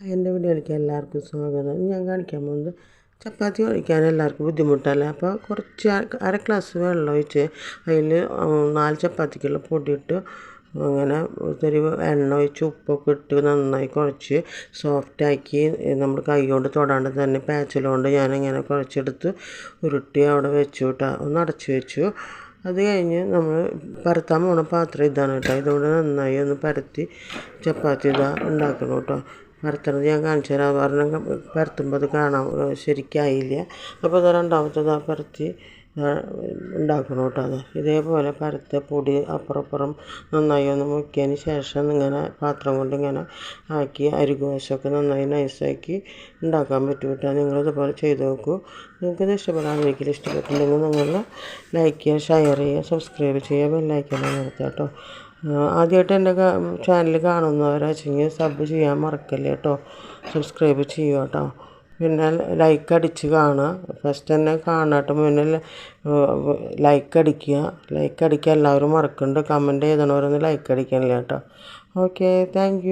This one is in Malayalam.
എന്റെ വീഡിയോയിലേക്ക് എല്ലാവർക്കും സ്വാഗതം. ഞാൻ കാണിക്കാൻ പോകുന്നത് ചപ്പാത്തി കഴിക്കാൻ എല്ലാവർക്കും ബുദ്ധിമുട്ടല്ലേ? അപ്പോൾ കുറച്ച് അര ഗ്ലാസ് വെള്ളം ഒഴിച്ച് അതിൽ നാല് ചപ്പാത്തിക്കുള്ള പൊടിയിട്ട് അങ്ങനെ ഒത്തിരി എണ്ണ ഒഴിച്ച് ഉപ്പൊക്കെ ഇട്ട് നന്നായി കുഴച്ച് സോഫ്റ്റാക്കി നമ്മൾ കൈ കൊണ്ട് തൊടാണ്ട് തന്നെ പാച്ചിലുകൊണ്ട് ഞാനിങ്ങനെ കുഴച്ചെടുത്ത് ഉരുട്ടി അവിടെ വെച്ചു കേട്ടോ. ഒന്ന് അടച്ച് വെച്ചു. അത് കഴിഞ്ഞ് നമ്മൾ പരത്താൻ പോണ പാത്രം ഇതാണ് കേട്ടോ. ഇതുകൊണ്ട് നന്നായി ഒന്ന് പരത്തി ചപ്പാത്തി ഇതാ ഉണ്ടാക്കണം കേട്ടോ. പരത്തണത് ഞാൻ കാണിച്ചു തരാം. കാരണം പരത്തുമ്പോൾ അത് കാണാം ശരിക്കായില്ല. അപ്പോൾ അത് രണ്ടാമത്തത് ആ പരത്തി ഉണ്ടാക്കണം കേട്ടോ അത്. ഇതേപോലെ പരത്ത പൊടി അപ്പുറം അപ്പുറം നന്നായി ഒന്ന് മുക്കിയതിന് ശേഷം ഇങ്ങനെ പാത്രം കൊണ്ട് ഇങ്ങനെ ആക്കി അരികോശമൊക്കെ നന്നായി നൈസാക്കി ഉണ്ടാക്കാൻ പറ്റും കേട്ടോ. നിങ്ങളിതുപോലെ ചെയ്ത് നോക്കൂ. നിങ്ങൾക്കിത് ഇഷ്ടപ്പെടാമെങ്കിൽ ഇഷ്ടപ്പെട്ടില്ലെങ്കിൽ നിങ്ങൾ ലൈക്ക് ചെയ്യുക ഷെയർ ചെയ്യുക സബ്സ്ക്രൈബ് ചെയ്യുക ബെല്ലൈക്കൻ നിർത്താം കേട്ടോ. ആദ്യമായിട്ട് എന്റെ ചാനൽ കാണുന്നവരാച്ചെങ്കിൽ സബ് ചെയ്യാൻ മറക്കല്ലേ കേട്ടോ സബ്സ്ക്രൈബ് ചെയ്യുക കേട്ടോ പിന്നെ ലൈക്ക് അടിച്ച് കാണുക. ഫസ്റ്റ് തന്നെ കാണാട്ട്. പിന്നെ ലൈക്ക് അടിക്കുക. ലൈക്ക് അടിക്കുക എല്ലാവരും മറക്കുന്നുണ്ട് കമന്റ് ചെയ്തണവരൊന്ന് ലൈക്ക് അടിക്കണില്ല കേട്ടോ ഓക്കെ താങ്ക്